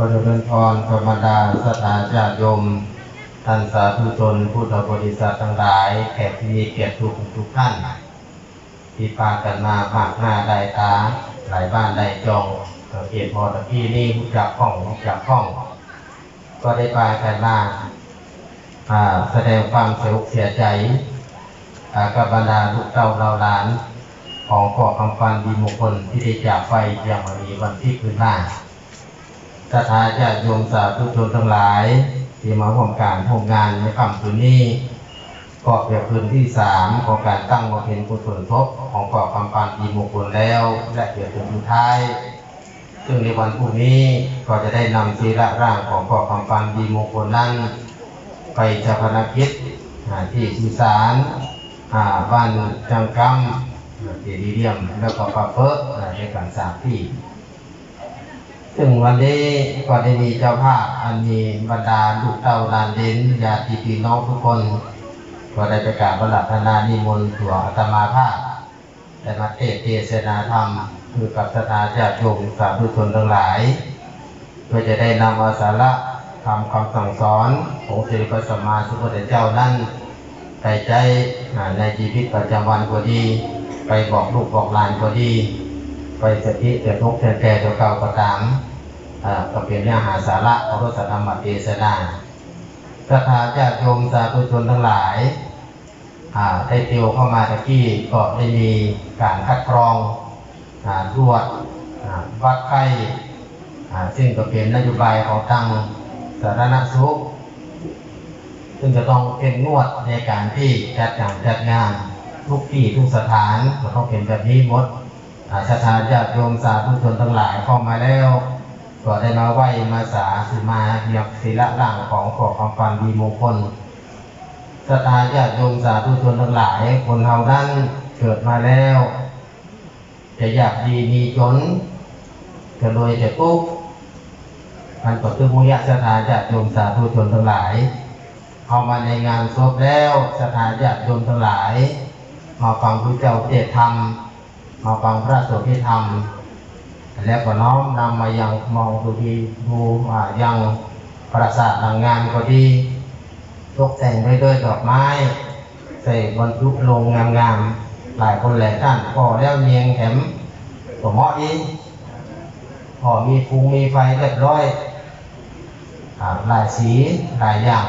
ขอเจริญพรธรรมดาสถาญาติโยมท่านสาธุชนพุทธบริษัททั้งหลายแขกที่มีเกียรติทุกทุกท่านที่พากันมามากหน้าได้ตาหลายบ้านได้จองสังเกตพอตะกี้นี่รู้จักห้องรู้จักห้อง ก็ได้พากันมาอ่าแสดงความเสียอกเสียใจกับบรรดาลูกเต้าเราหลาน ของพ่อคำฟันดีมงคลที่ได้จากไปอย่างวันนี้วันที่คืนหน้า สถาญาติโยมสาธุชนทั้งหลาย ที่มาร่วมการทำงานในค่ำคืนนี้ก็เป็นคืนที่สามของการตั้งบำเพ็ญกุศลทบของพ่อคำฟันดีมงคลแล้วและเกียรติสุดท้าย ซึ่งในวันพรุ่งนี้ก็จะได้นำศีละร่างของพ่อคำฟันดีมงคลนั้น ไปชาพนกิจที่สุสานบ้านจังกำอ่าเจดีย์เรียมแล้วก็ปะเปอะอ่ในการสางที่ ซึ่งวันนี้ก็ได้มีเจ้าภาพอันมีบรรดาลูกเต้าลานเด่นญาติพี่น้องทุกคน ก็ได้ประกาศบรรลัฒนานิมนต์ตัวอาตมาภาพได้มาเทศเทศนาธรรม คือกับสถาญาติโยมสาธุชนทั้งหลายเพื่อจะได้นำอาสาระทำคำสั่งสอนของสิริพระสัมมาสัมพุทธเจ้านั้นไปใช้ในชีวิตประจำวันก็ดี ไปบอกลูกบอกหลานก็ดี ไปสถิเตือนทุกข์เตือนแก่ตัวเก่าก็ตามก็เป็นเนื้อหาสาระของพระสัทธรรมเทศนาสถาญาติโยมสาธุชนทั้งหลายได้เตียวเข้ามาตะกี้ก็ได้มีการคัดกรองตรวจวัดไข้อ่ซึ่งก็เป็นนโยบายของทางสาธารณสุข ซึ่งจะต้องเป็นงวดในการที่จัดการจัดงานทุกที่ทุกสถานก็ต้องเป็นแบบนี้หมด อ่าสถานญาติโยมสาธุชนทั้งหลายเข้ามาแล้ว ก็ได้มาไหว้มาสาสิมาเรียบศิละร่างของขอความฟันดีมงคลสถานญาติโยมสาธุชนทั้งหลาย คนเฮานั้นเกิดมาแล้ว จะอยากดีมีจนจะรวยจะปุ๊บมันก็คือมุยะสถานญาติโยมสาธุชนทั้งหลายเข้ามาในงานศพแล้วสถานญาติโยมทั้งหลาย มาฟังพระเจ้าเทศธรรม มาฟังพระสงฆ์ที่ธรรม แล้วก็น้อมนำมายังมองดูดีดูอ่ายังปราสาทหลังงานก็ดีตกแต่งไปด้วยดอกไม้ ใส่บรรจุลงงามๆหลายคนหลายท่านพอแล้วเนียงแถมก็เหมาะดีพอมีฟูมีไฟเรียบร้อยหลายสีหลายอย่าง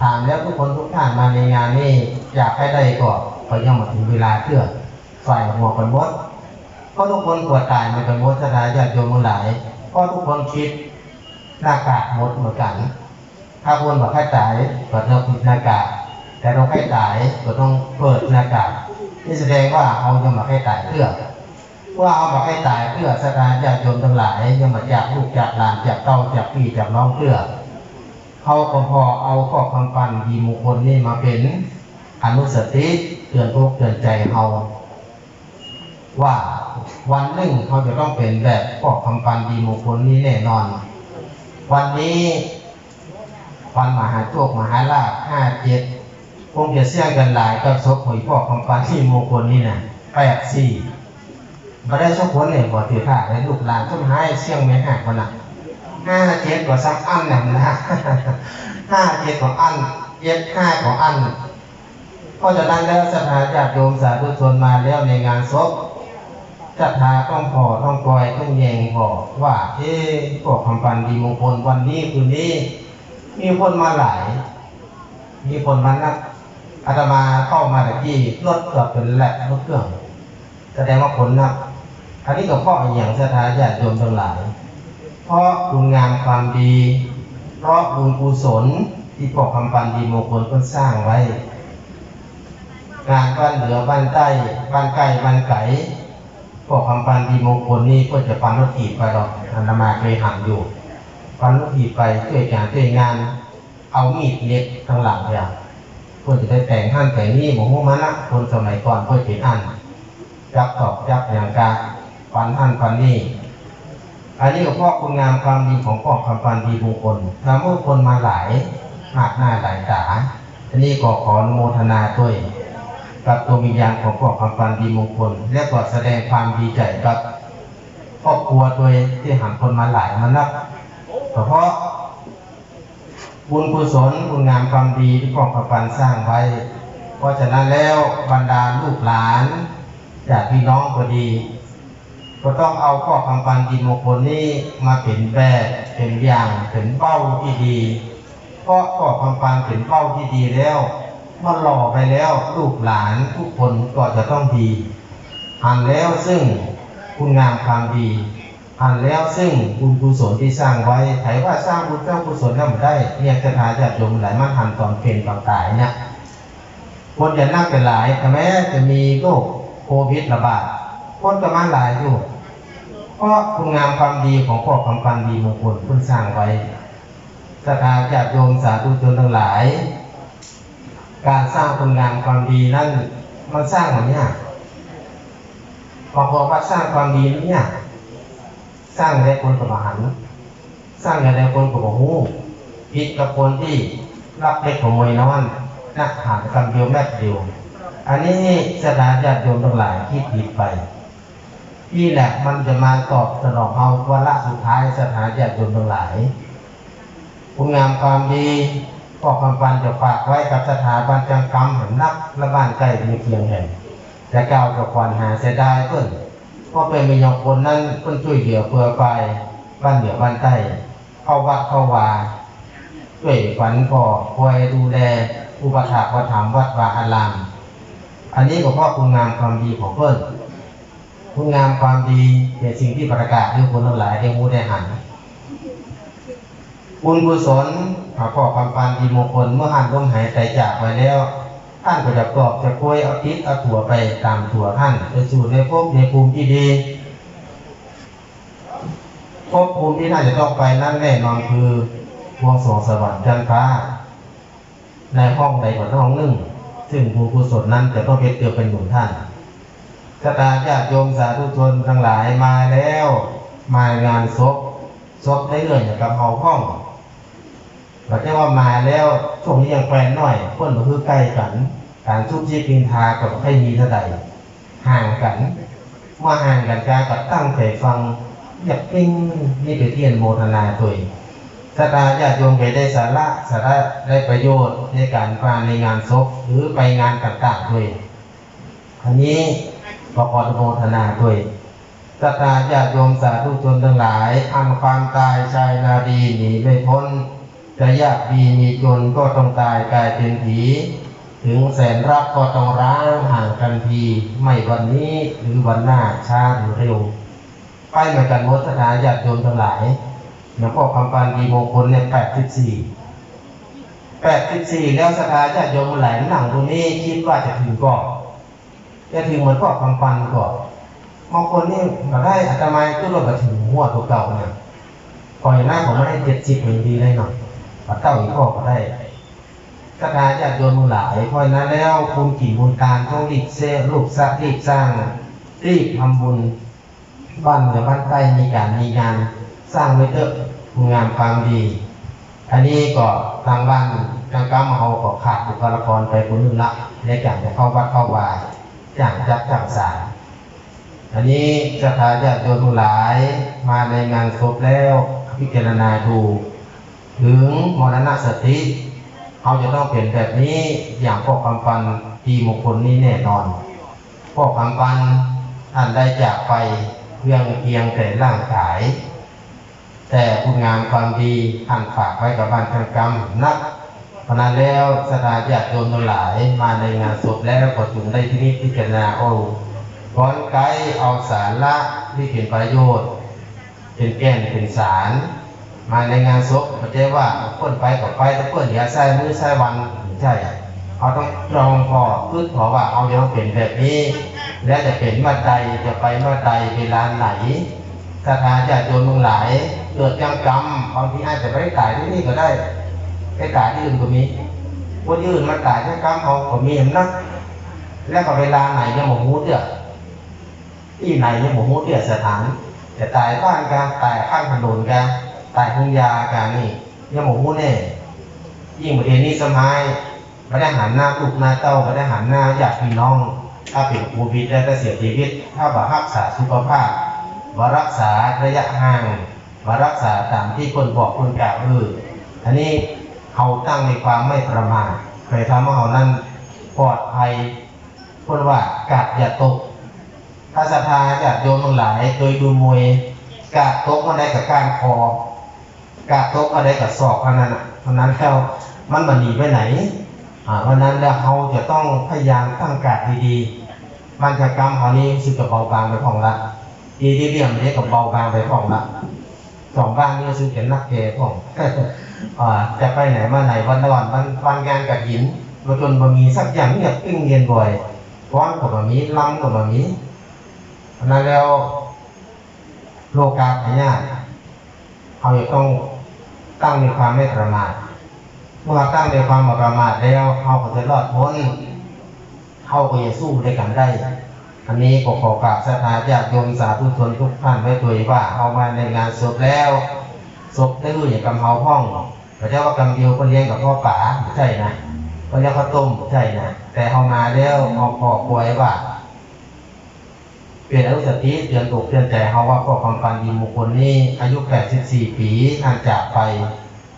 ถามแล้วทุกคนทุกท่านมาในงานนี้อยากให้ได้ก็ก็ยังมาถึงเวลาเพื่อ ใส่หัวกันหมดเพราะทุกคนปวดตายมันกันหมดสถานญาติโยมหลายเพราะทุกคนคิดหน้ากากหมดเหมือนกัน ถ้าคนบอกให้ตายก็ต้องปิดหน้ากากแต่เราให้ตายก็ต้องเปิดหน้ากากนี่แสดงว่าเอาจะมาให้ตายเพื่อว่าเอามาให้ตายเพื่อสถานญาติโยมทั้งหลายยังมาจากลูกจากหลานจากเต้าจากพี่จากน้องเพื่อเขาก็พอเอาข้อคำปันดีมงคลนี่มาเป็นอนุสติเตือนทุกเตือนใจเขา ว่าวันหนึ่งเขาจะต้องเป็นแบบข้อคำปันดีมงคลนี้แน่นอน วันนี้วันมหาโชคมหาลาภห้าเจ็ดคงจะเสี่ยงกันหลายกับศพหวยพ่อคำปันที่มงคลนี่นะแปดสี่มาได้สักคนเนี่ยบ่ถือผ้าให้ลูกหลานต้นไม้เสี่ยงไม่หักคนนะห้าเจ็ดกว่าซักอันหนั่นนะห้าเจ็ดของอันเจ็ดห้าของอันเพราะฉะนั้นแล้วสถานญาติโยมสาธุชนมาแล้วในงานศพ จัทาต้องพอต้องปล่อยต้องแยงบอกว่าเอ๊ะพวกคำปันดีมงคลวันนี้คืนนี้ มีคนมาหลาย มีคนมานักอาตมาเข้ามาแต่ที่รถเกือบเป็นแหลกรถเครื่องแสดงว่าผลนักอันนี้ก็พราะอย่างสถาญาติโยมทั้งหลายเพราะคุณงามความดี เพราะบุญกุศลที่พวกคำปันดีมงคลเพิ่นสร้างไว้งานบ้านเหนือบ้านใต้บ้านใกลบ้านไก่ พวกคำปันดีมงคลนี่ก็จะปันรถถีบไปหรอกอานมาเคยหันอยู่ปันรถถีบไปช่วยงานช่วยงาน เอามีดเล็กข้างหลังเนี่ยเพื่อจะได้แต่งท่านแต่งนี่หมองมันนะคนสมัยก่อนเพื่อเป็นอันจับตอกจับอย่างกาปันท่านปันนี่อันนี้ก็เพราะคุณงามความดีของพ่อคำปันดีมงคลทำให้คนมาหลายมากหน้าหลายตาอันนี้ก็ขออนุโมทนาด้วย กับตัววิญญาณของพ่อคำปันดีมงคล และก็แสดงความดีใจกับครอบครัวโดยที่หันคนมาหลายมานับเพราะบุญกุศลคุณงามความดีที่พ่อประปันสร้างไว้ เพราะฉะนั้นแล้วบรรดาลูกหลานญาติพี่น้องก็ดี ก็ต้องเอาข้อคำปันดีมงคลนี้มาเป็นแบบเป็นอย่างเป็นเป้าที่ดีเพราะข้อคำปันเป็นเป้าที่ดีแล้ว มันหล่อไปแล้วลูกหลานทุกคนก็จะต้องดีหันแล้วซึ่งคุณงามความดีหันแล้วซึ่งบุญกุศลที่สร้างไว้ไถว่าสร้างบุญสร้างกุศลแล้วมันได้ เนี่ยจะทาญาติโยมหลายมันหันตอนเป็นตอนตายเนี่ยคนจะนั่งเป็นหลายแต่แม้จะมีโรคโควิดระบาดคนก็มาหลายอยู่เพราะคุณงามความดีของพ่อคำปันดีมงคลเพิ่สร้างไว้ศรัทาญาติโยมสาธุชนทั้งหลาย การสร้างคุณงามความดีนั้นมันสร้างแบบเนี้ยบางคนว่าสร้างความดีเนี่ยสร้างได้คนกับหารสร้างได้คนกับหูผิดกับคนที่รักเล็กขโมยน้อยนักหารคำเดียวแม่เดียวอันนี้สถานญาติโยมทั้งหลายที่ผิดไปนี่แหละมันจะมาตอบสนองเอาวาระสุดท้ายสถานญาติโยมทั้งหลายคุณงามความดี พ่อคำปันจะฝากไว้กับสถาบันจังกรรมแห่งนักและบ้านใกล้เพียงแห่งแต่ก้าวกับควันหาเสียดายเพิ่นเพราะเป็นมียองคนนั้นเพิ่นช่วยเหลือเพื่อไปบ้านเหนือบ้านใต้เข้าวัดเข้าวาช่วยฝันพ่อคอยดูแลอุปถัมภ์วัดธรรมวัดวาอารามอันนี้ก็เพราะคุณงามความดีของเพิ่นคุณงามความดีเป็นสิ่งที่ประกาศให้คนทั้งหลายได้รู้ได้หัน บุญกุศลหาพ่อความปานดีมงคลเมื่อหันลมหายใจจากไปแล้ว ท่านก็จะกรอบจะกล้วยเอาติดเอาถั่วไปตามถั่วท่านไปสู่ในภพในภูมิที่ดีภพภูมิที่น่าจะต้องไปนั่นแน่นอนคือพวงสวงสวรรค์จันทร์ฟ้า ในห้องใดก็ห้องหนึ่ง ซึ่งบุญกุศลนั้นจะต้องเป็นเกือเป็นหนุนท่านสตาญาติโยมสาธุชนทั้งหลายมาแล้ว มางานศพศพได้เรื่องอย่างกับเฮาห้อง เราจะว่ามาแล้วช่วงนี้ยังแฟนหน่อยเพื่อนก็คือใกล้กัน การชุบชีพินทากับให้มีเท่าใดห่างกันเมื่อห่างกันการก็ตั้งใจฟังอยากปิ้งนี่ไปเทียนโมทนาตัวเองสตาญาติโยมไปได้สาระสาระได้ประโยชน์ในการมาในงานศพหรือไปงานต่างๆด้วยอันนี้ขอขออนุโมทนาด้วยสตาญาติโยมสาธุชนทั้งหลายอันความตายชายนาดีหนีไม่พ้น จะยากดีมีจนก็ต้องตายกลายเป็นผี ถึงแสนรักก็ต้องร้างห่างกันที ไม่วันนี้หรือวันหน้าช้าหรือเร็ว ไปเหมือนกันมดสถาญาติโยมทั้งหลายหลวงพ่อคำปานดีมงคลเนี่ยแปดสิบสี่แปดสิบสี่แล้วสถาญาติโยมหลายหนังตรงนี้คิดว่าจะถึงก่อนจะถึงเหมือนก็ปังปันก่อนบางคนนี่มาได้อาตมาขึ้นรถมาถึงหัวตัวเก่าเนี่ยปล่อยหน้าผมไม่ได้เจ็ดสิบเหมือนดีเลยหน่อย ปัดเต้าอีกข้อก็ได้กระทาญาติโยมหลายเพราะนั้นแล้วคุณกี่บุญการต้องรีบเซรูปสร้างรีบสร้างรีบทำบุญบ้านเหนือบ้านใต้มีการมีงานสร้างไว้เถอะงามความดี อันนี้ก็ทางบ้านทางก้ามเอาก็ขาดบุคลากรไปคนหนึงละในการจะเข้าวัดเข้าวายอย่างจักจักสารอันนี้สถาญาติโยมหลายมาในงานศพแล้วพิจารณาดู ถึงมรณะสติเขาจะต้องเปลี่ยนแบบนี้อย่างพ่อคำปันทีมงคลนี้แน่นอนพ่อคำปันท่านได้จากไปเพียงเพียงแต่ร่างกาย แต่คุณงามความดีท่านฝากไว้กับบ้านทางกรรมนักพราะนั้นแล้วสถานญาติโยมทั้งหลายมาในงานศพแล้วก็ถึงได้ที่นี้พิจารณาโอ้ก้อนไกด์เอาสารละที่เป็นประโยชน์ เป็นแก่นเป็นสาร มาในงานศพม่ใช่ว่าคนไปก็ไปแต่เพื่อนอย่าใส่มือใส่วันไม่ใช่เขาต้องตรองพอพึ่งพอว่าเอาเดี๋ยวเป็นแบบนี้ และจะเป็นเมื่อใดจะไปเมื่อใดเวลาไหนสถานญาติโยมทั้งหลายเกิดยังกรรมบางทีอาจจะไม่ได้ตายที่นี่ก็ได้ไปตายที่อื่นก็มีวันอื่นมาตายที่กรรมเขาก็มีเห็นนะแล้วก็เวลาไหนยังหมหูเดือดที่ไหนยังหมหูเดือดสถานแต่ตายบ้านกันตายข้างถนนกัน ตายทุ่งยากันนี่ยังหมหูแน่ยิ่งประเด็นนี้สมัยไม่ได้หันหน้าลูกหน้าเต้าไม่ได้หันหน้าญาติพี่น้อง ถ้าเป็นโควิดแล้วจะเสียชีวิต ถ้าบารักษาสุขภาพว่ารักษาระยะห่างมารักษาตามที่คนบอกคนกล่าวเอออันนี้เขาตั้งในความไม่ประมาทเคยทำให้เขานั้นปลอดภัยพูดว่ากาดอย่าตกถ้าศรัทธาญาติโยมทั้งหลาย โดยดูมวยกาดตกมาได้กับการคอ กาตกมาได้กับศอกเท่านั้นเพราะนั้นแล้วมันมันหนีไปไหนอ่าเพราะนั้นแล้วเขาจะต้องพยายามตั้งกาดดีๆมันจะกรรมเขานี้สึกจะเบาบางไปของละดีที่เรียมนี้กับเบาบางไปของละสองบ้านนี้ซึ่งเป็นนักเกย์ของอ่าจะไปไหนมาไหนวันนอนวันวันงานกับหินมาจนบะมีสักอย่างเงียบปิ้งเรียนบ่อยฟ้อนกับบะมีลำกับบะมีเพราะนั้นแล้วโลกาพญาติเขาจะต้อง ตั้งในความไม่ประมาทเมื่อตั้งในความไม่ประมาทแล้วเขาก็จะรอดพ้นเขาก็จะสู้ด้วยกันได้อันนี้ก็ขอกราบสถาญาติโยมสาธุชนทุกท่านไว้ตัวว่าเอามาในงานศพแล้วศพได้รู้อย่างกำเฮาพ่องพระเจ้าว่ากำเดียวก็เลี้ยงกับพ่อป๋าใช่นะพระเจ้าข้าวต้มใช่นะแต่เอามาแล้วเอาขอป่วยว่า เปลี่ยนอนุสติเตือนอกเตือนใจเขาว่าพ่อคำปันดีมงคลนี่อายุ 84 ปีท่านจากไป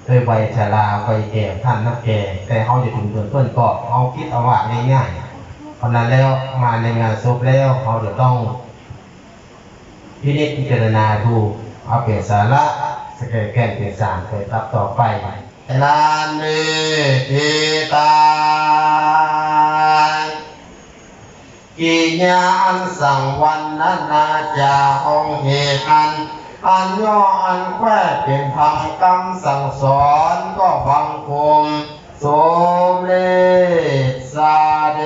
ด้วยวัยชราวัยแก่ท่านนักแก่แต่เขาจะถึงเดือนเพื่อนก็เขาคิดเอาว่าง่ายๆเพราะนั้นแล้วมาในงานศพแล้วเขาจะต้องพินิจพิจารณาดูเอาเปลี่ยนสาระสแกนแกนเปลี่ยนสารไปรับต่อไปนานเนติตา กิยาอันสั่งวันนั้นนาจาหองเหตุอันอันย่ออันแควเป็นธรรมกรรมสั่งสอนก็ฟังคมสมเลสาเด